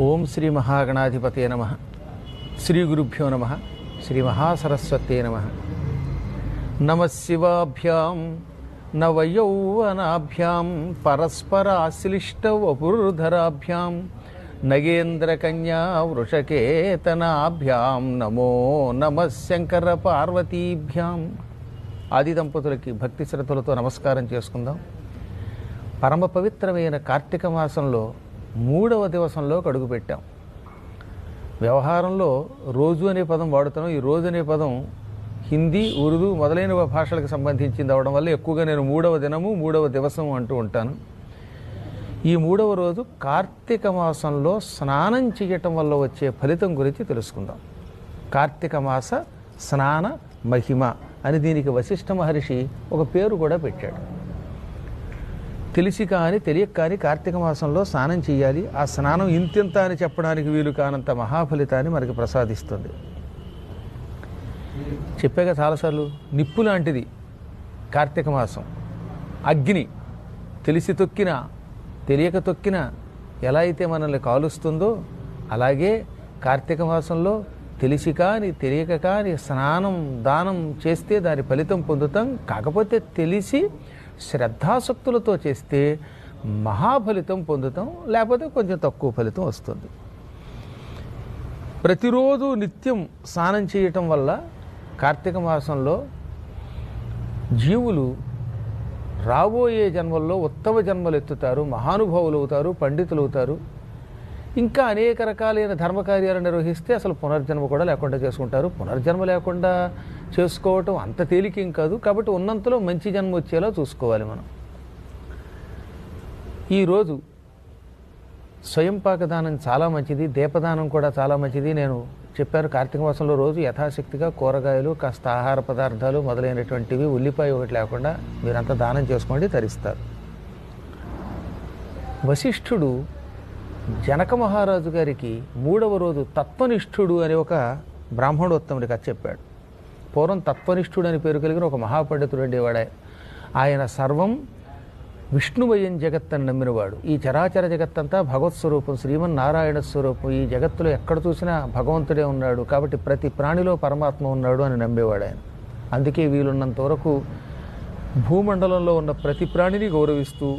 ఓం శ్రీ మహాగణాధిపతే నమ. శ్రీ గురుభ్యో నమ. శ్రీ మహాసరస్వతే నమ. నమ శివాభ్యాం నవయౌవనాభ్యాం పరస్పరాశ్లిష్టవపుర్ధరాభ్యాం నగేంద్రకన్యా వృషకేతనాభ్యాం నమో నమ శంకర పార్వతీభ్యాం ఆది దంపతులకి భక్తి శ్రద్ధలతో నమస్కారం చేసుకుందాం. పరమ పవిత్రమైన కార్తీక మాసంలో మూడవ దివసంలో కడుగు పెట్టాం. వ్యవహారంలో రోజు అనే పదం వాడుతాను ఈ రోజు అనే పదం హిందీ ఉర్దూ మొదలైన భాషలకు సంబంధించింది అవడం వల్ల ఎక్కువగా నేను మూడవ దినము మూడవ దివసం అంటూ ఉంటాను. ఈ మూడవ రోజు కార్తీక మాసంలో స్నానం చేయటం వల్ల వచ్చే ఫలితం గురించి తెలుసుకుందాం. కార్తీక మాస స్నాన మహిమ అని దీనికి వశిష్ఠ మహర్షి ఒక పేరు కూడా పెట్టాడు. తెలిసి కానీ తెలియక కానీ కార్తీక మాసంలో స్నానం చేయాలి. ఆ స్నానం ఇంతింత అని చెప్పడానికి వీలు కానంత మహాఫలితాన్ని మనకి ప్రసాదిస్తుంది. చెప్పాక చాలాసార్లు నిప్పు లాంటిది కార్తీక మాసం. అగ్ని తెలిసి తొక్కినా తెలియక తొక్కినా ఎలా అయితే మనల్ని కాలుస్తుందో అలాగే కార్తీక మాసంలో తెలిసి కానీ తెలియక కానీ స్నానం దానం చేస్తే దాని ఫలితం పొందుతాం. కాకపోతే తెలిసి శ్రద్ధాసక్తులతో చేస్తే మహాఫలితం పొందుతాం లేకపోతే కొంచెం తక్కువ ఫలితం వస్తుంది. ప్రతిరోజు నిత్యం స్నానం చేయటం వల్ల కార్తీక మాసంలో జీవులు రాబోయే జన్మల్లో ఉత్తమ జన్మలు ఎత్తుతారు మహానుభావులు అవుతారు పండితులు అవుతారు ఇంకా అనేక రకాలైన ధర్మకార్యాలు నిర్వహిస్తే అసలు పునర్జన్మ కూడా లేకుండా చేసుకుంటారు. పునర్జన్మ లేకుండా చేసుకోవటం అంత తేలికేం కాదు. కాబట్టి ఉన్నంతలో మంచి జన్మ వచ్చేలా చూసుకోవాలి మనం. ఈరోజు స్వయంపాక దానం చాలా మంచిది దీపదానం కూడా చాలా మంచిది. నేను చెప్పాను కార్తీక మాసంలో రోజు యథాశక్తిగా కూరగాయలు కాస్త ఆహార పదార్థాలు మొదలైనటువంటివి ఉల్లిపాయ ఒకటి లేకుండా మీరంతా దానం చేసుకోండి తరిస్తారు. వశిష్ఠుడు జనక మహారాజు గారికి మూడవ రోజు తత్వనిష్ఠుడు అనే ఒక బ్రాహ్మణోత్తముడి కథ చెప్పాడు. పూర్వం తత్వనిష్ఠుడు అని పేరు కలిగిన ఒక మహాపండితుడు ఉండేవాడే. ఆయన సర్వం విష్ణుమయం జగత్ అని నమ్మినవాడు. ఈ చరాచర జగత్తంతా భగవత్ స్వరూపం శ్రీమన్నారాయణ స్వరూపం. ఈ జగత్తులో ఎక్కడ చూసినా భగవంతుడే ఉన్నాడు కాబట్టి ప్రతి ప్రాణిలో పరమాత్మ ఉన్నాడు అని నమ్మేవాడు ఆయన. అందుకే వీలున్నంత వరకు భూమండలంలో ఉన్న ప్రతి ప్రాణిని గౌరవిస్తూ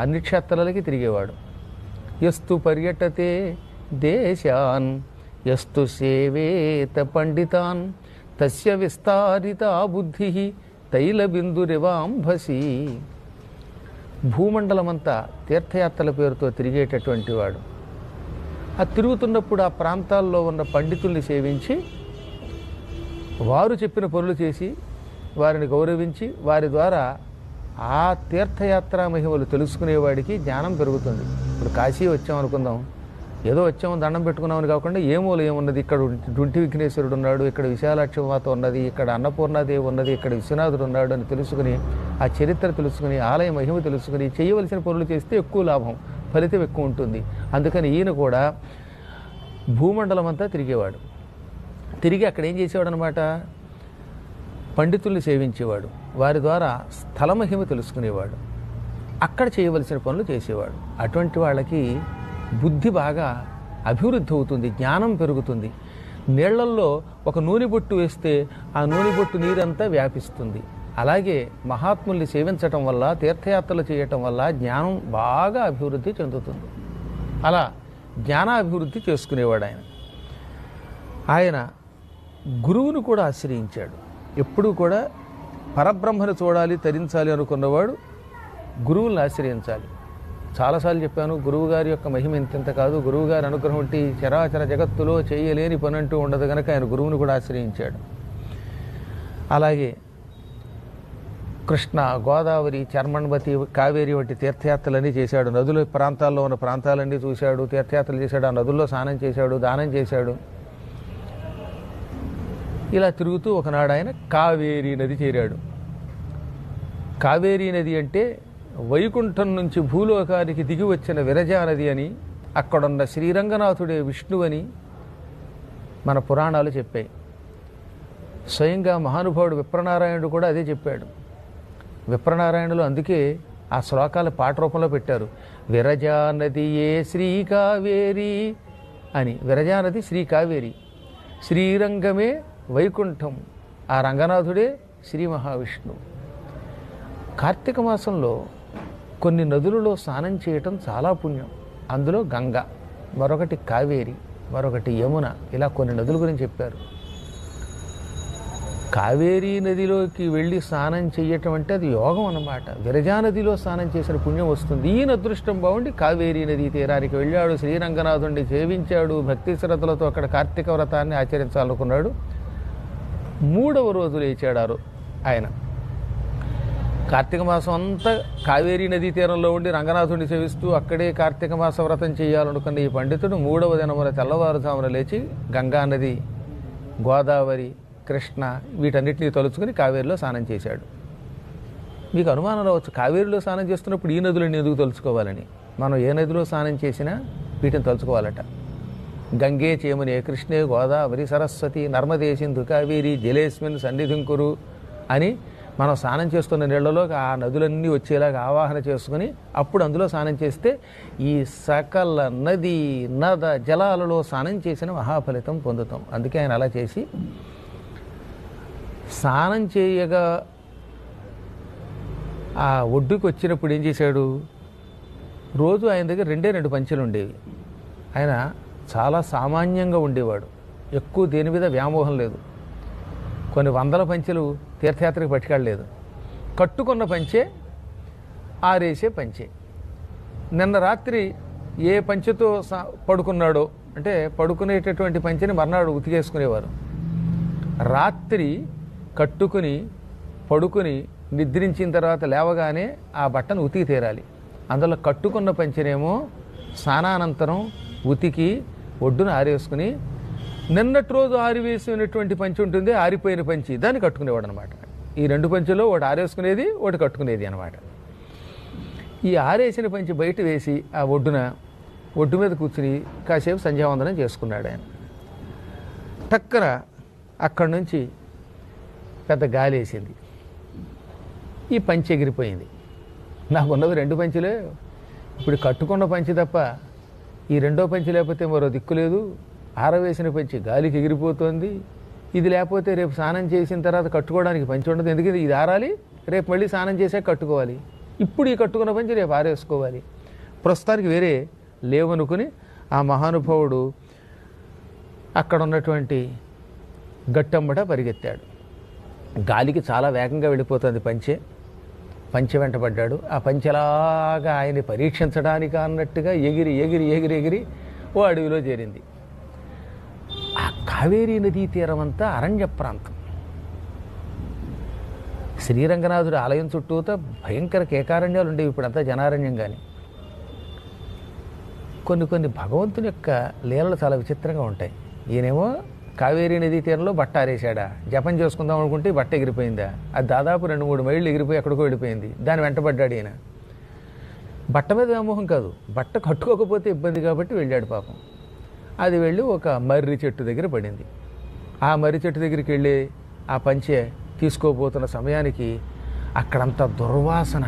అన్ని క్షేత్రాలకి తిరిగేవాడు. ఎస్తు పర్యటతే దేశాన్ ఎస్తు సేవేత పండితాన్ తస్య విస్తారిత బుద్ధి తైలబిందురివాంభసి భూమండలమంతా తీర్థయాత్రల పేరుతో తిరిగేటటువంటి వాడు. ఆ తిరుగుతున్నప్పుడు ఆ ప్రాంతాల్లో ఉన్న పండితుల్ని సేవించి వారు చెప్పిన పనులు చేసి వారిని గౌరవించి వారి ద్వారా ఆ తీర్థయాత్రా మహిమలు తెలుసుకునేవాడికి జ్ఞానం పెరుగుతుంది. ఇప్పుడు కాశీ వచ్చాం అనుకుందాం. ఏదో వచ్చాము దండం పెట్టుకున్నామని కాకుండా ఏమూలు ఏమున్నది ఇక్కడ డుంటి విఘ్నేశ్వరుడు ఉన్నాడు ఇక్కడ విశాలాక్షి మాత ఉన్నది ఇక్కడ అన్నపూర్ణాదేవి ఉన్నది ఇక్కడ విశ్వనాథుడు ఉన్నాడు అని తెలుసుకుని ఆ చరిత్ర తెలుసుకుని ఆలయ మహిమ తెలుసుకుని చేయవలసిన పనులు చేస్తే ఎక్కువ లాభం ఫలితం ఎక్కువ ఉంటుంది. అందుకని ఈయన కూడా భూమండలం అంతా తిరిగేవాడు. తిరిగి అక్కడ ఏం చేసేవాడు అనమాట పండితుల్ని సేవించేవాడు. వారి ద్వారా స్థల మహిమ తెలుసుకునేవాడు. అక్కడ చేయవలసిన పనులు చేసేవాడు. అటువంటి వాళ్ళకి బుద్ధి బాగా అభివృద్ధి అవుతుంది జ్ఞానం పెరుగుతుంది. నీళ్ళల్లో ఒక నూనె బొట్టు వేస్తే ఆ నూనె బొట్టు నీరంతా వ్యాపిస్తుంది. అలాగే మహాత్ముల్ని సేవించటం వల్ల తీర్థయాత్రలు చేయటం వల్ల జ్ఞానం బాగా అభివృద్ధి చెందుతుంది. అలా జ్ఞానాభివృద్ధి చేసుకునేవాడు ఆయన. ఆయన గురువును కూడా ఆశ్రయించాడు. ఎప్పుడూ కూడా పరబ్రహ్మను చూడాలి తరించాలి అనుకున్నవాడు గురువులను ఆశ్రయించాలి. చాలాసార్లు చెప్పాను గురువుగారి యొక్క మహిమ ఇంతింత కాదు. గురువుగారి అనుగ్రహం ఉంటే చరాచర జగత్తులో చేయలేని పని అంటూ ఉండదు కనుక ఆయన గురువుని కూడా ఆశ్రయించాడు. అలాగే కృష్ణ గోదావరి చర్మణవతి కావేరి వంటి తీర్థయాత్రలన్నీ చేశాడు. నదుల ప్రాంతాల్లో ఉన్న ప్రాంతాలన్నీ చూశాడు. తీర్థయాత్రలు చేశాడు. ఆ నదుల్లో స్నానం చేశాడు దానం చేశాడు. ఇలా తిరుగుతూ ఒకనాడు ఆయన కావేరీ నది చేరాడు. కావేరీ నది అంటే వైకుంఠం నుంచి భూలోకానికి దిగి వచ్చిన విరజానది అని అక్కడున్న శ్రీరంగనాథుడే విష్ణువని మన పురాణాలు చెప్పాయి. స్వయంగా మహానుభావుడు విప్రనారాయణుడు కూడా అదే చెప్పాడు. విప్రనారాయణులు అందుకే ఆ శ్లోకాలు పాట రూపంలో పెట్టారు. విరజానది ఏ శ్రీ కావేరి అని విరజానది శ్రీ కావేరి శ్రీరంగమే వైకుంఠం ఆ రంగనాథుడే శ్రీ మహావిష్ణువు కార్తీక మాసంలో కొన్ని నదులలో స్నానం చేయటం చాలా పుణ్యం. అందులో గంగ మరొకటి కావేరి మరొకటి యమున ఇలా కొన్ని నదుల గురించి చెప్పారు. కావేరీ నదిలోకి వెళ్ళి స్నానం చేయటం అంటే అది యోగం అన్నమాట. విరజా నదిలో స్నానం చేసిన పుణ్యం వస్తుంది. ఈయన అదృష్టం బాగుండి కావేరీ నదీ తీరానికి వెళ్ళాడు శ్రీరంగనాథుడిని సేవించాడు భక్తి శ్రద్ధలతో అక్కడ కార్తీక వ్రతాన్ని ఆచరించాలనుకున్నాడు. మూడవ రోజు లేచాడారు ఆయన. కార్తీక మాసం అంతా కావేరీ నదీ తీరంలో ఉండి రంగనాథుడిని సేవిస్తూ అక్కడే కార్తీక మాస వ్రతం చేయాలనుకున్న ఈ పండితుడు మూడవ దినమున తెల్లవారుజామున లేచి గంగా నది గోదావరి కృష్ణ వీటన్నిటిని తలుచుకుని కావేరిలో స్నానం చేశాడు. మీకు అనుమానం రావచ్చు కావేరిలో స్నానం చేస్తున్నప్పుడు ఈ నదులను ఎందుకు తలుచుకోవాలని? మనం ఏ నదిలో స్నానం చేసినా వీటిని తలుచుకోవాలట. గంగే చేమునే కృష్ణే గోదావరి సరస్వతి నర్మదే దుకావేరి కావేరి జలేస్మిన్ సన్నిధింకురు అని మనం స్నానం చేస్తున్న నీళ్ళలో ఆ నదులన్నీ వచ్చేలాగా ఆవాహన చేసుకుని అప్పుడు అందులో స్నానం చేస్తే ఈ సకల నది నద జలాలలో స్నానం చేసిన మహాఫలితం పొందుతాం. అందుకే ఆయన అలా చేసి స్నానం చేయగా ఆ ఒడ్డుకు వచ్చినప్పుడు ఏం చేశాడు? రోజు ఆయన దగ్గర రెండే రెండు పంచెలు ఉండేవి. ఆయన చాలా సామాన్యంగా ఉండేవాడు. ఎక్కువ దేని మీద వ్యామోహం లేదు. కొన్ని వందల పంచెలు తీర్థయాత్రకు పట్టుకెళ్ళలేదు. కట్టుకున్న పంచే ఆరేసే పంచే. నిన్న రాత్రి ఏ పంచెతో పడుకున్నాడో అంటే పడుకునేటటువంటి పంచెని మర్నాడు ఉతికేసుకునేవారు. రాత్రి కట్టుకుని పడుకుని నిద్రించిన తర్వాత లేవగానే ఆ బట్టను ఉతికి తీరాలి. అందులో కట్టుకున్న పంచెనేమో స్నానానంతరం ఉతికి ఒడ్డున ఆరేసుకుని నిన్నటి రోజు ఆరివేసినటువంటి పంచి ఉంటుంది ఆరిపోయిన పంచి. దాన్ని కట్టుకునేవాడు అనమాట ఈ రెండు పంచులో ఒకటి ఆరేసుకునేది ఒకటి కట్టుకునేది అనమాట ఈ ఆరేసిన పంచి బయట వేసి ఆ ఒడ్డున ఒడ్డు మీద కూర్చుని కాసేపు సంధ్యావందనం చేసుకున్నాడు ఆయన. టక్కన అక్కడి నుంచి పెద్ద గాలి వేసింది. ఈ పంచి ఎగిరిపోయింది. నాకు ఉన్నది రెండు పంచులే. ఇప్పుడు కట్టుకున్న పంచి తప్ప ఈ రెండో పంచి లేకపోతే మరో దిక్కు లేదు. ఆరవేసిన పంచి గాలికి ఎగిరిపోతుంది. ఇది లేకపోతే రేపు స్నానం చేసిన తర్వాత కట్టుకోవడానికి పంచి ఉండదు. ఎందుకంటే ఇది ఆరాలి రేపు మళ్ళీ స్నానం చేసే కట్టుకోవాలి. ఇప్పుడు ఈ కట్టుకున్న పంచి రేపు ఆరేసుకోవాలి. ప్రస్తుతానికి వేరే లేవనుకుని ఆ మహానుభావుడు అక్కడ ఉన్నటువంటి గట్టమ్మట పరిగెత్తాడు. గాలికి చాలా వేగంగా వెళ్ళిపోతుంది పంచె. పంచె వెంటబడ్డాడు ఆ పంచెలాగా ఆయన్ని పరీక్షించడానికి అన్నట్టుగా ఎగిరి ఎగిరి ఎగిరి ఎగిరి ఓ అడవిలో చేరింది. కావేరీ నదీ తీరం అంతా అరణ్య ప్రాంతం. శ్రీరంగనాథుడి ఆలయం చుట్టూత భయంకర కేకారణ్యాలు ఉండేవి ఇప్పుడంతా జనారణ్యం కానీ కొన్ని కొన్ని భగవంతుని యొక్క లీలలు చాలా విచిత్రంగా ఉంటాయి. ఈయనేమో కావేరీ నదీ తీరంలో బట్ట ఆరేశాడా? జపం చేసుకుందాం అనుకుంటే బట్ట ఎగిరిపోయిందా? అది దాదాపు రెండు మూడు మైళ్ళు ఎగిరిపోయి ఎక్కడికో వెళ్ళిపోయింది. దాని వెంటబడ్డాడు ఈయన. బట్ట మీద వ్యామోహం కాదు. బట్ట కట్టుకోకపోతే ఇబ్బంది కాబట్టి వెళ్ళాడు పాపం. అది వెళ్ళి ఒక మర్రి చెట్టు దగ్గర పడింది. ఆ మర్రి చెట్టు దగ్గరికి వెళ్ళి ఆ పంచె తీసుకోబోతున్న సమయానికి అక్కడంత దుర్వాసన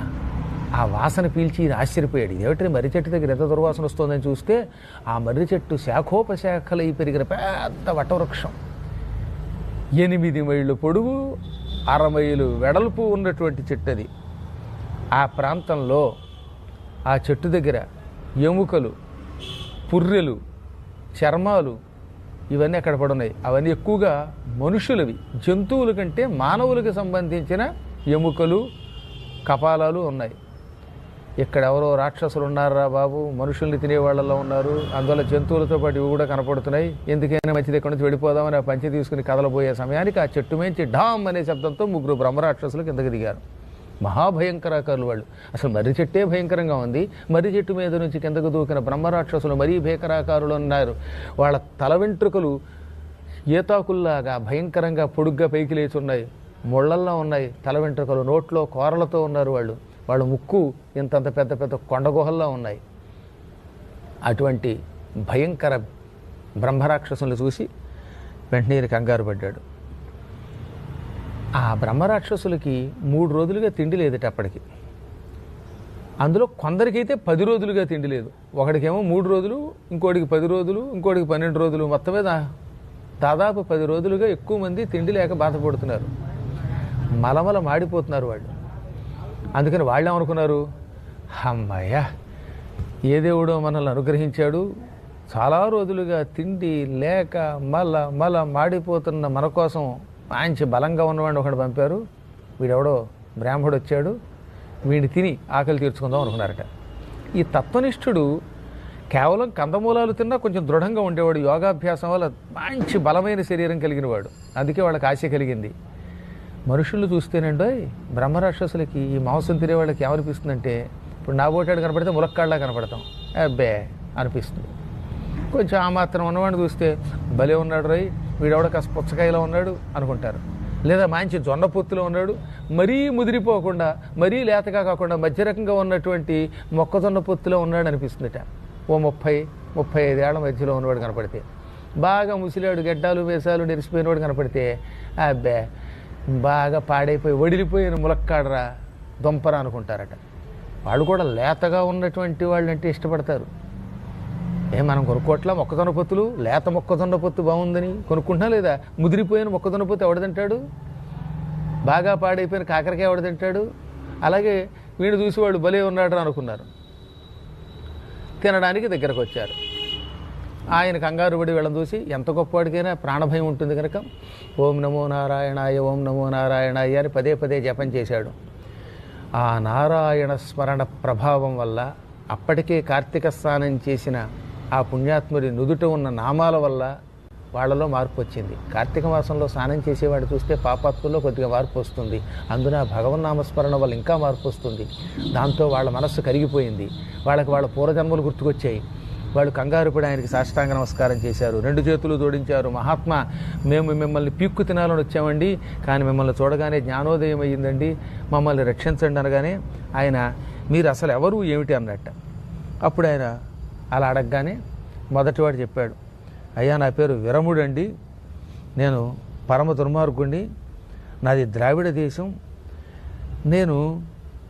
ఆ వాసన పీల్చి ఆశ్చర్యపోయాడు. ఇదేమిటి మర్రి చెట్టు దగ్గర ఎంత దుర్వాసన వస్తుందని చూస్తే ఆ మర్రి చెట్టు శాఖోపశాఖలై పెరిగిన పెద్ద వటవృక్షం. ఎనిమిది మైళ్ళు పొడుగు అర మైలు వెడల్పు ఉన్నటువంటి చెట్టు అది ఆ ప్రాంతంలో ఆ చెట్టు దగ్గర ఎముకలు పుర్రెలు చర్మాలు ఇవన్నీ అక్కడ పడున్నాయి? అవన్నీ ఎక్కువగా మనుషులవి. జంతువుల కంటే మానవులకు సంబంధించిన ఎముకలు కపాలాలు ఉన్నాయి. ఇక్కడ ఎవరో రాక్షసులు ఉన్నారా బాబు? మనుషుల్ని తినేవాళ్ళలో ఉన్నారు. అందువల్ల జంతువులతో పాటు ఇవి కూడా కనపడుతున్నాయి. ఎందుకైనా మంచిది ఇక్కడ నుంచి వెళ్ళిపోదామని ఆ పంచి తీసుకుని కదలబోయే సమయానికి ఆ చెట్టు మేంచి ఢామ్ అనే శబ్దంతో ముగ్గురు బ్రహ్మరాక్షసులు కిందకి దిగారు. మహాభయంకరాకారులు వాళ్ళు. అసలు మర్రి చెట్టే భయంకరంగా ఉంది. మర్రి చెట్టు మీద నుంచి కిందకు దూకిన బ్రహ్మరాక్షసులు మరీ భీకరాకారులు ఉన్నారు. వాళ్ళ తల వెంట్రుకలు ఏతాకుల్లాగా భయంకరంగా పొడుగ్గా పైకి లేచి ఉన్నాయి. ముళ్ళల్లో ఉన్నాయి. తల వెంట్రుకలు నోట్లో కోరలతో ఉన్నారు వాళ్ళు. వాళ్ళ ముక్కు ఇంతంత పెద్ద పెద్ద కొండగుహల్లో ఉన్నాయి. అటువంటి భయంకర బ్రహ్మరాక్షసులు చూసి వెంటనే కంగారు పడ్డాడు. ఆ బ్రహ్మరాక్షసులకి మూడు రోజులుగా తిండి లేదట అప్పటికి. అందులో కొందరికైతే పది రోజులుగా తిండి లేదు. ఒకడికేమో మూడు రోజులు ఇంకోటికి పది రోజులు ఇంకోటికి పన్నెండు రోజులు మొత్తం మీద దాదాపు పది రోజులుగా ఎక్కువ మంది తిండి లేక బాధపడుతున్నారు. మలమల మాడిపోతున్నారు వాళ్ళు. అందుకని వాళ్ళు ఏమనుకున్నారు అమ్మాయ్యా ఏ దేవుడో మనల్ని అనుగ్రహించాడు. చాలా రోజులుగా తిండి లేక మల మల మాడిపోతున్న మన కోసం మంచి బలంగా ఉన్నవాడిని ఒకడు పంపారు. వీడెవడో బ్రాహ్మడు వచ్చాడు. వీడిని తిని ఆకలి తీర్చుకుందాం అనుకున్నారట. ఈ తత్వనిష్ఠుడు కేవలం కందమూలాలు తిన్నా కొంచెం దృఢంగా ఉండేవాడు. యోగాభ్యాసం వల్ల మంచి బలమైన శరీరం కలిగిన వాడు అందుకే వాళ్ళకి ఆశ కలిగింది. మనుషులు చూస్తేనండో బ్రహ్మరాక్షసులకి ఈ మాంసం తినే వాళ్ళకి ఏమనిపిస్తుందంటే ఇప్పుడు నా బోటాడు కనపడితే ములక్కాళ్ళ కనపడతాం. అబ్బే అనిపిస్తుంది. కొంచెం ఆ మాత్రం ఉన్నవాడిని చూస్తే భలే ఉన్నాడు రై వీడెవడ కాస్త పుచ్చకాయలో ఉన్నాడు అనుకుంటారు. లేదా మంచి జొన్న పొత్తులో ఉన్నాడు మరీ ముదిరిపోకుండా మరీ లేతగా కాకుండా మధ్య రకంగా ఉన్నటువంటి మొక్కజొన్న పొత్తులో ఉన్నాడు అనిపిస్తుందట. ఓ ముప్పై ముప్పై ఐదేళ్ళ మధ్యలో ఉన్నవాడు కనపడితే. బాగా ముసిలాడు గడ్డాలు వేసాలు నెరిసిపోయినవాడు కనపడితే అబ్బే బాగా పాడైపోయి వడిలిపోయిన ములక్కాడరా దొంపరా అనుకుంటారట. వాళ్ళు కూడా లేతగా ఉన్నటువంటి వాళ్ళంటే ఇష్టపడతారు. ఏ మనం కొనుక్కోవట్లా మొక్కజొన్న పొత్తులు? లేత మొక్కజొన్న పొత్తు బాగుందని కొనుక్కుంటున్నా లేదా? ముదిరిపోయిన మొక్కజొన్న పొత్తు ఎవడు తింటాడు? బాగా పాడైపోయిన కాకరకాయ ఎవడు తింటాడు? అలాగే వీడు చూసి వాడు భలే ఉన్నాడు అనుకున్నారు. తినడానికి దగ్గరకు వచ్చారు. ఆయన కంగారు పడి వీళ్ళని చూసి ఎంత గొప్పవాడికైనా ప్రాణభయం ఉంటుంది కనుక ఓం నమో నారాయణాయ ఓం నమో నారాయణాయ అని పదే పదే జపం చేశాడు. ఆ నారాయణ స్మరణ ప్రభావం వల్ల అప్పటికే కార్తీక స్నానం చేసిన ఆ పుణ్యాత్ముడి నుదుట ఉన్న నామాల వల్ల వాళ్ళలో మార్పు వచ్చింది. కార్తీక మాసంలో స్నానం చేసేవాడు చూస్తే పాపాత్ముల్లో కొద్దిగా మార్పు వస్తుంది. అందున భగవన్నామస్మరణ వల్ల ఇంకా మార్పు వస్తుంది. దాంతో వాళ్ళ మనస్సు కరిగిపోయింది. వాళ్ళకి వాళ్ళ పూర్వజన్మలు గుర్తుకొచ్చాయి. వాళ్ళు కంగారు పడి ఆయనకి సాష్టాంగ నమస్కారం చేశారు. రెండు చేతులు జోడించారు. మహాత్మా మేము మిమ్మల్ని పీక్కు తినాలని వచ్చామండి. కానీ మిమ్మల్ని చూడగానే జ్ఞానోదయం అయ్యిందండి. మమ్మల్ని రక్షించండి అనగానే ఆయన మీరు అసలు ఎవరు? ఏమిటి? అన్నట్ట. అప్పుడు ఆయన అలా అడగగానే మొదటివాడు చెప్పాడు అయ్యా నా పేరు విరముడండి నేను పరమ దుర్మార్గుండి నాది ద్రావిడ దేశం. నేను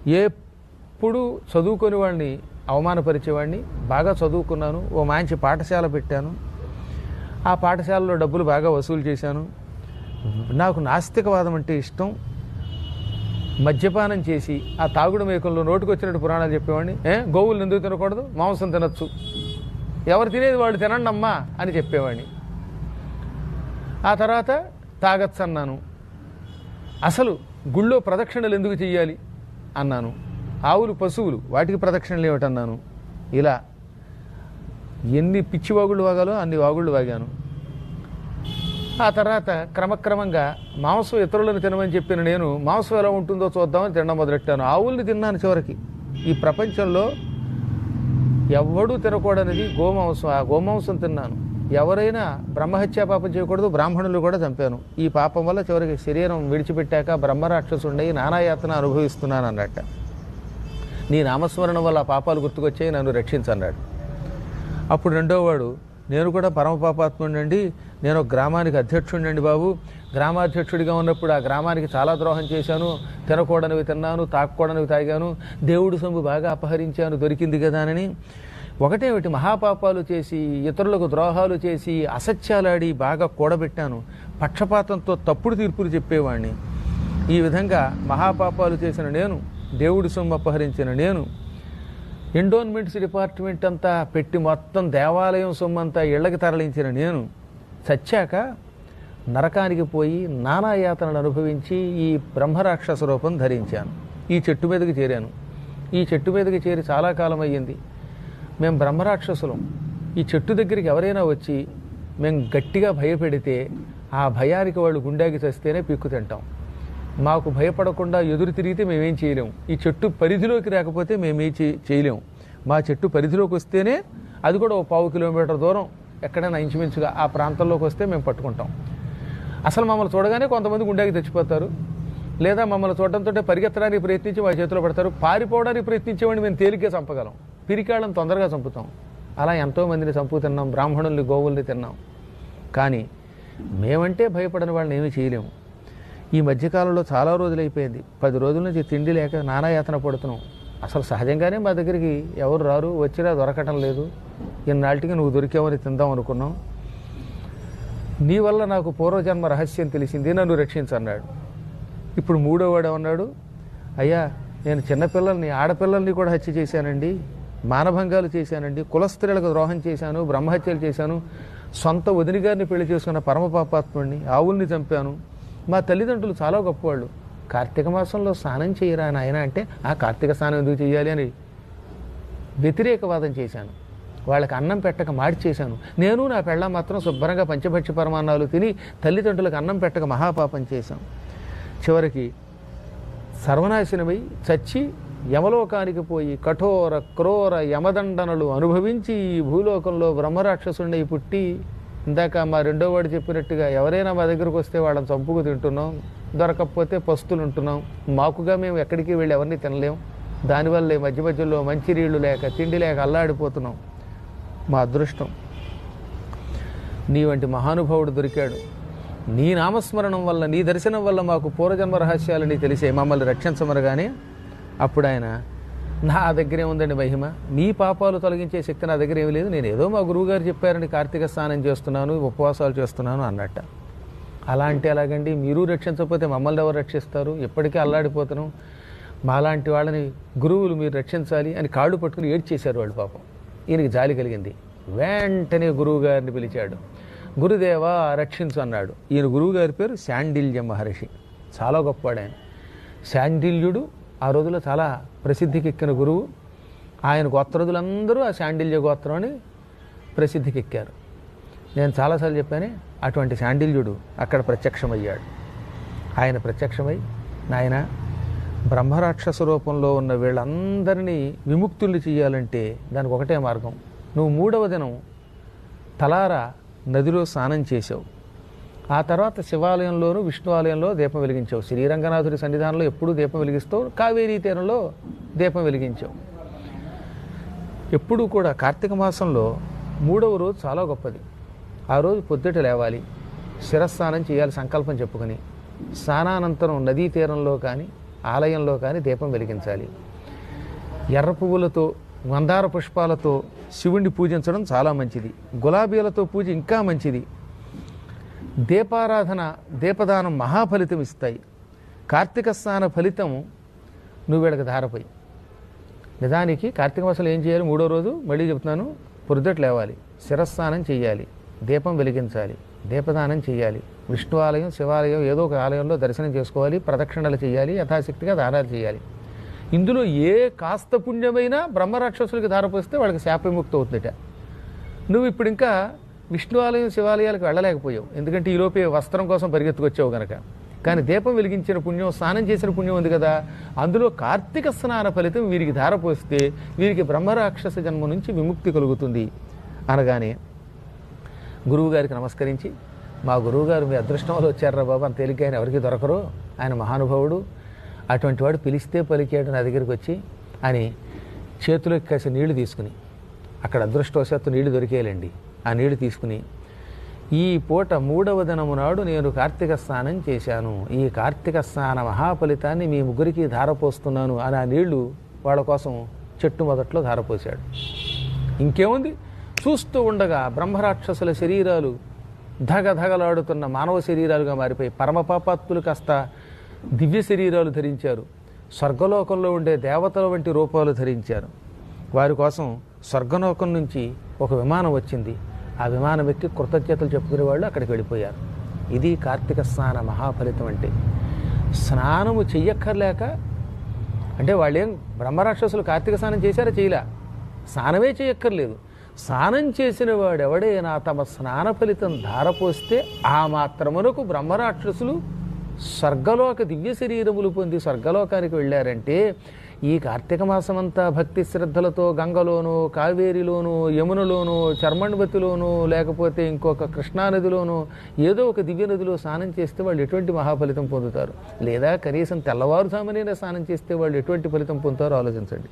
ఎప్పుడు చదువుకుని వాడిని అవమానపరిచేవాడిని బాగా చదువుకున్నాను. ఓ మంచి పాఠశాల పెట్టాను. ఆ పాఠశాలలో డబ్బులు బాగా వసూలు చేశాను. నాకు నాస్తికవాదం అంటే ఇష్టం. మద్యపానం చేసి ఆ తాగుడు మేకంలో నోటుకొచ్చినట్టు పురాణాలు చెప్పేవాడిని? ఏ? గోవులు ఎందుకు తినకూడదు? మాంసం తినచ్చు. ఎవరు తినేది వాళ్ళు తినండి అమ్మా అని చెప్పేవాడిని. ఆ తర్వాత తాగచ్చు అన్నాను. అసలు గుళ్ళో ప్రదక్షిణలు ఎందుకు చెయ్యాలి? అన్నాను. ఆవులు పశువులు వాటికి ప్రదక్షిణలు ఏమిటన్నాను? ఇలా ఎన్ని పిచ్చి వాగుళ్ళు వాగాలో అన్ని వాగుళ్ళు వాగాను. ఆ తర్వాత క్రమక్రమంగా మాంసం ఇతరులను తినమని చెప్పిన నేను మాంసం ఎలా ఉంటుందో చూద్దామని తినడం మొదలెట్టాను. ఆవుల్ని తిన్నాను చివరికి. ఈ ప్రపంచంలో ఎవడూ తినకూడనిది గోమాంసం. ఆ గోమాంసం తిన్నాను. ఎవరైనా బ్రహ్మహత్యా పాపం చేయకూడదు బ్రాహ్మణులు కూడా చంపాను. ఈ పాపం వల్ల చివరికి శరీరం విడిచిపెట్టాక బ్రహ్మరాక్షసుండయి నానాయాతన అనుభవిస్తున్నాను అన్నట్ట నీ నామస్మరణ వల్ల ఆ పాపాలు గుర్తుకొచ్చాయి నన్ను రక్షించన్నాడు. అప్పుడు రెండోవాడు నేను కూడా పరమపాపాత్ముడి నుండి నేను ఒక గ్రామానికి అధ్యక్షుడినండి బాబు. గ్రామాధ్యక్షుడిగా ఉన్నప్పుడు ఆ గ్రామానికి చాలా ద్రోహం చేశాను. తినకూడనివి తిన్నాను తాకూడనివి తాగాను. దేవుడి సొమ్ము బాగా అపహరించాను దొరికింది కదా అని. ఒకటేమిటి మహాపాపాలు చేసి ఇతరులకు ద్రోహాలు చేసి అసత్యాలాడి బాగా కూడబెట్టాను. పక్షపాతంతో తప్పుడు తీర్పులు చెప్పేవాడిని ఈ విధంగా మహాపాపాలు చేసిన నేను దేవుడి సొమ్ము అపహరించిన నేను ఎండోన్మెంట్స్ డిపార్ట్మెంట్ అంతా పెట్టి మొత్తం దేవాలయం సొమ్ము అంతా ఇళ్ళకి తరలించిన నేను చచ్చాక నరకానికి పోయి నానా యాతనను అనుభవించి ఈ బ్రహ్మరాక్షస రూపం ధరించాను. ఈ చెట్టు మీదకి చేరాను. ఈ చెట్టు మీదకి చేరి చాలా కాలం అయ్యింది. మేము బ్రహ్మరాక్షసులం. ఈ చెట్టు దగ్గరికి ఎవరైనా వచ్చి మేము గట్టిగా భయపెడితే ఆ భయానికి వాళ్ళు గుండెకి చస్తేనే పిక్కు తింటాం. మాకు భయపడకుండా ఎదురు తిరిగితే మేమేం చేయలేము ఈ చెట్టు పరిధిలోకి రాకపోతే మేమేం చే- చేయలేము మా చెట్టు పరిధిలోకి వస్తేనే అది కూడా ఒక పావు కిలోమీటర్ దూరం. ఎక్కడైనా ఇంచుమించుగా ఆ ప్రాంతంలోకి వస్తే మేము పట్టుకుంటాం. అసలు మమ్మల్ని చూడగానే కొంతమంది గుండెకి తెచ్చిపోతారు. లేదా మమ్మల్ని చూడటంతో పరిగెత్తడానికి ప్రయత్నించి వారి చేతిలో పడతారు. పారిపోవడానికి ప్రయత్నించేవాడిని మేము తేలిగ్గా చంపగలం. పిరికాళ్ళని తొందరగా చంపుతాం. అలా ఎంతోమందిని చంపు తిన్నాం. బ్రాహ్మణుల్ని గోవుల్ని తిన్నాం. కానీ మేమంటే భయపడని వాళ్ళని ఏమీ చేయలేము. ఈ మధ్యకాలంలో చాలా రోజులు అయిపోయింది పది రోజుల నుంచి తిండి లేక నానాయాతన పడుతున్నాం. అసలు సహజంగానే మా దగ్గరికి ఎవరు రారు? వచ్చినా దొరకటం లేదు. ఇన్నాళ్ళకి నువ్వు దొరికావని తిందాం అనుకున్నాం. నీ వల్ల నాకు పూర్వజన్మ రహస్యం తెలిసింది నన్ను రక్షించన్నాడు ఇప్పుడు మూడో అన్నాడు ఉన్నాడు అయ్యా నేను చిన్నపిల్లల్ని ఆడపిల్లల్ని కూడా హత్య చేశానండి మానభంగాలు చేశానండి కులస్త్రీలకు ద్రోహం చేశాను బ్రహ్మహత్యలు చేశాను సొంత వదిని గారిని పెళ్ళి చేసుకున్న పరమపాపాత్ముడిని ఆవుల్ని చంపాను. మా తల్లిదండ్రులు చాలా గొప్పవాళ్ళు. కార్తీక మాసంలో స్నానం చేయరా నాయన అంటే ఆ కార్తీక స్నానం ఎందుకు చేయాలి అని వ్యతిరేకవాదం చేశాను. వాళ్ళకి అన్నం పెట్టక మార్చేశాను. నేను నా పెళ్ళ మాత్రం శుభ్రంగా పంచభక్ష పరమాన్నాలు తిని తల్లిదండ్రులకు అన్నం పెట్టక మహాపాపం చేశాం. చివరికి సర్వనాశనమై చచ్చి యమలోకానికి పోయి కఠోర క్రోర యమదండనలు అనుభవించి ఈ భూలోకంలో బ్రహ్మరాక్షసుండి పుట్టి ఇందాక మా రెండో వాడు చెప్పినట్టుగా ఎవరైనా మా దగ్గరకు వస్తే వాళ్ళని చంపుకు తింటున్నాం. దొరకకపోతే పస్తులు ఉంటున్నాం. మాకుగా మేము ఎక్కడికి వెళ్ళి ఎవరిని తినలేం. దానివల్లే మధ్య మధ్యలో మంచి నీళ్ళు లేక తిండి లేక అల్లాడిపోతున్నాం. మా అదృష్టం. నీ వంటి మహానుభావుడు దొరికాడు. నీ నామస్మరణం వల్ల నీ దర్శనం వల్ల మాకు పూర్వజన్మ రహస్యాలని తెలిసే మమ్మల్ని రక్షించమనగానే అప్పుడు ఆయన నా దగ్గరే ఉందండి మహిమ. మీ పాపాలు తొలగించే శక్తి నా దగ్గర ఏమీ లేదు. నేను ఏదో మా గురువుగారు చెప్పారని కార్తీక స్నానం చేస్తున్నాను ఉపవాసాలు చేస్తున్నాను అన్నట్ట. అలా అంటే ఎలాగండి? మీరు రక్షించకపోతే మమ్మల్ని ఎవరు రక్షిస్తారు? ఎప్పటికీ అల్లాడిపోతున్నాం మాలాంటి వాళ్ళని గురువులు మీరు రక్షించాలి అని కాళ్ళు పట్టుకుని ఏడ్చేశారు వాళ్ళు పాపం. ఈయనకి జాలి కలిగింది. వెంటనే గురువు గారిని పిలిచాడు. గురుదేవా రక్షించు అన్నాడు. ఈయన గురువుగారి పేరు శాండిల్య మహర్షి. చాలా గొప్పవాడు శాండిల్యుడు ఆ రోజుల్లో చాలా ప్రసిద్ధికెక్కిన గురువు. ఆయన గోత్రదులందరూ ఆ శాండిల్య గోత్రం అని ప్రసిద్ధికెక్కారు. నేను చాలాసార్లు చెప్పాను అటువంటి శాండిల్యుడు అక్కడ ప్రత్యక్షమయ్యాడు. ఆయన ప్రత్యక్షమై నాయన బ్రహ్మరాక్షస రూపంలో ఉన్న వీళ్ళందరినీ విముక్తుల్ని చేయాలంటే దానికి ఒకటే మార్గం. నువ్వు మూడవ దినం తలారా నదిలో స్నానం చేసావు ఆ తర్వాత శివాలయంలోను విష్ణు ఆలయంలో దీపం వెలిగించావు. శ్రీరంగనాథుడి సన్నిధానంలో ఎప్పుడూ దీపం వెలిగిస్తావు. కావేరీ తీరంలో దీపం వెలిగించావు. ఎప్పుడూ కూడా కార్తీక మాసంలో మూడవ రోజు చాలా గొప్పది. ఆ రోజు పొద్దుట లేవాలి. శిరస్నానం చేయాలి సంకల్పం చెప్పుకొని స్నానానంతరం నదీ తీరంలో కానీ ఆలయంలో కానీ దీపం వెలిగించాలి. ఎర్ర పువ్వులతో మందార పుష్పాలతో శివుణ్ణి పూజించడం చాలా మంచిది. గులాబీలతో పూజ ఇంకా మంచిది. దీపారాధన దీపదానం మహాఫలితం ఇస్తాయి. కార్తీక స్నాన ఫలితం నువ్వు ధారపోయి. నిజానికి కార్తీక మాసంలో ఏం చేయాలి? మూడో రోజు మళ్ళీ చెప్తున్నాను పొద్దుట లేవాలి. శిరస్నానం చేయాలి. దీపం వెలిగించాలి. దీపదానం చేయాలి. విష్ణు ఆలయం శివాలయం ఏదో ఒక ఆలయంలో దర్శనం చేసుకోవాలి ప్రదక్షిణలు చేయాలి యథాశక్తిగా దానాలు చేయాలి. ఇందులో ఏ కాస్త పుణ్యమైనా బ్రహ్మరాక్షసులకి ధారపోస్తే వాళ్ళకి శాపవిముక్తి అవుతుందట నువ్వు ఇప్పుడు ఇంకా విష్ణు ఆలయం శివాలయాలకు వెళ్ళలేకపోయావు. ఎందుకంటే ఈలోపే వస్త్రం కోసం పరిగెత్తుకొచ్చావు కనుక కానీ దీపం వెలిగించిన పుణ్యం స్నానం చేసిన పుణ్యం ఉంది కదా. అందులో కార్తీక స్నాన ఫలితం వీరికి ధారపోస్తే వీరికి బ్రహ్మరాక్షస జన్మ నుంచి విముక్తి కలుగుతుంది అనగానే గురువుగారికి నమస్కరించి మా గురువుగారు మీ అదృష్టంలో వచ్చారా బాబు అంత తేలిక ఆయన ఎవరికి దొరకరు. ఆయన మహానుభావుడు. అటువంటి వాడు పిలిస్తే పలికేడు నా దగ్గరికి వచ్చి అని చేతిలోకి కాసి నీళ్ళు తీసుకుని అక్కడ అదృష్టవశాత్తు నీళ్ళు దొరికేయాలండి. ఆ నీళ్ళు తీసుకుని ఈ పూట మూడవ దినము నాడు నేను కార్తీక స్నానం చేశాను. ఈ కార్తీక స్నాన మహాఫలితాన్ని మీ ముగ్గురికి ధారపోస్తున్నాను అని ఆ నీళ్ళు వాళ్ళ కోసం చెట్టు మొదట్లో ధారపోశాడు. ఇంకేముంది? చూస్తూ ఉండగా బ్రహ్మరాక్షసుల శరీరాలు ధగధగలాడుతున్న మానవ శరీరాలుగా మారిపోయి పరమపాపాత్తులు కాస్త దివ్య శరీరాలు ధరించారు. స్వర్గలోకంలో ఉండే దేవతల వంటి రూపాలు ధరించారు. వారి కోసం స్వర్గలోకం నుంచి ఒక విమానం వచ్చింది. ఆ విమానం ఎక్కి కృతజ్ఞతలు చెప్పుకునే వాళ్ళు అక్కడికి వెళ్ళిపోయారు. ఇది కార్తీక స్నాన మహాఫలితం అంటే. స్నానము చెయ్యక్కర్లేక అంటే వాళ్ళేం బ్రహ్మరాక్షసులు కార్తీక స్నానం చేశారా చేయలే? స్నానమే చేయక్కర్లేదు స్నానం చేసిన వాడెవడైనా తమ స్నాన ఫలితం ధారపోస్తే ఆ మాత్రమునకు బ్రహ్మరాక్షసులు స్వర్గలోక దివ్య శరీరములు పొంది స్వర్గలోకానికి వెళ్ళారంటే ఈ కార్తీక మాసమంతా భక్తి శ్రద్ధలతో గంగలోనూ కావేరిలోనూ యమునలోనూ చర్మణవతిలోనూ లేకపోతే ఇంకొక కృష్ణానదిలోనూ ఏదో ఒక దివ్య నదిలో స్నానం చేస్తే వాళ్ళు ఎటువంటి మహాఫలితం పొందుతారు? లేదా కనీసం తెల్లవారుజామునైనా స్నానం చేస్తే వాళ్ళు ఎటువంటి ఫలితం పొందుతారో ఆలోచించండి.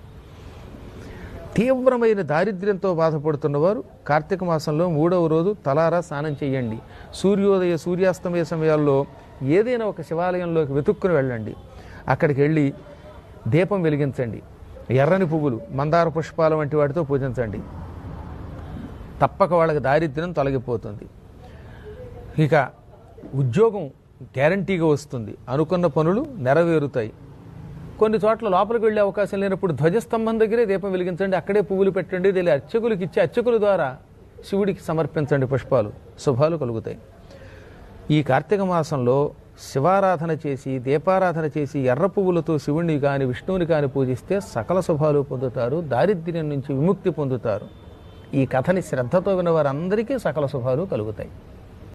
తీవ్రమైన దారిద్ర్యంతో బాధపడుతున్నవారు కార్తీక మాసంలో మూడవ రోజు తలారా స్నానం చేయండి. సూర్యోదయ సూర్యాస్తమయ సమయాల్లో ఏదైనా ఒక శివాలయంలోకి వెతుక్కుని వెళ్ళండి. అక్కడికి వెళ్ళి దీపం వెలిగించండి. ఎర్రని పువ్వులు మందార పుష్పాల వంటి వాటితో పూజించండి. తప్పక వాళ్ళకి దారిద్ర్యం తొలగిపోతుంది. ఇక ఉద్యోగం గ్యారంటీగా వస్తుంది. అనుకున్న పనులు నెరవేరుతాయి. కొన్ని చోట్ల లోపలికి వెళ్ళే అవకాశం లేనప్పుడు ధ్వజస్తంభం దగ్గరే దీపం వెలిగించండి అక్కడే పువ్వులు పెట్టండి దీని అర్చకులకి ఇచ్చి అర్చకుల ద్వారా శివుడికి సమర్పించండి పుష్పాలు. శుభాలు కలుగుతాయి. ఈ కార్తీక మాసంలో శివారాధన చేసి దీపారాధన చేసి ఎర్ర పువ్వులతో శివుణ్ణి కానీ విష్ణువుని కానీ పూజిస్తే సకల శుభాలు పొందుతారు దారిద్ర్యం నుంచి విముక్తి పొందుతారు. ఈ కథని శ్రద్ధతో విన్న వారందరికీ సకల శుభాలు కలుగుతాయి.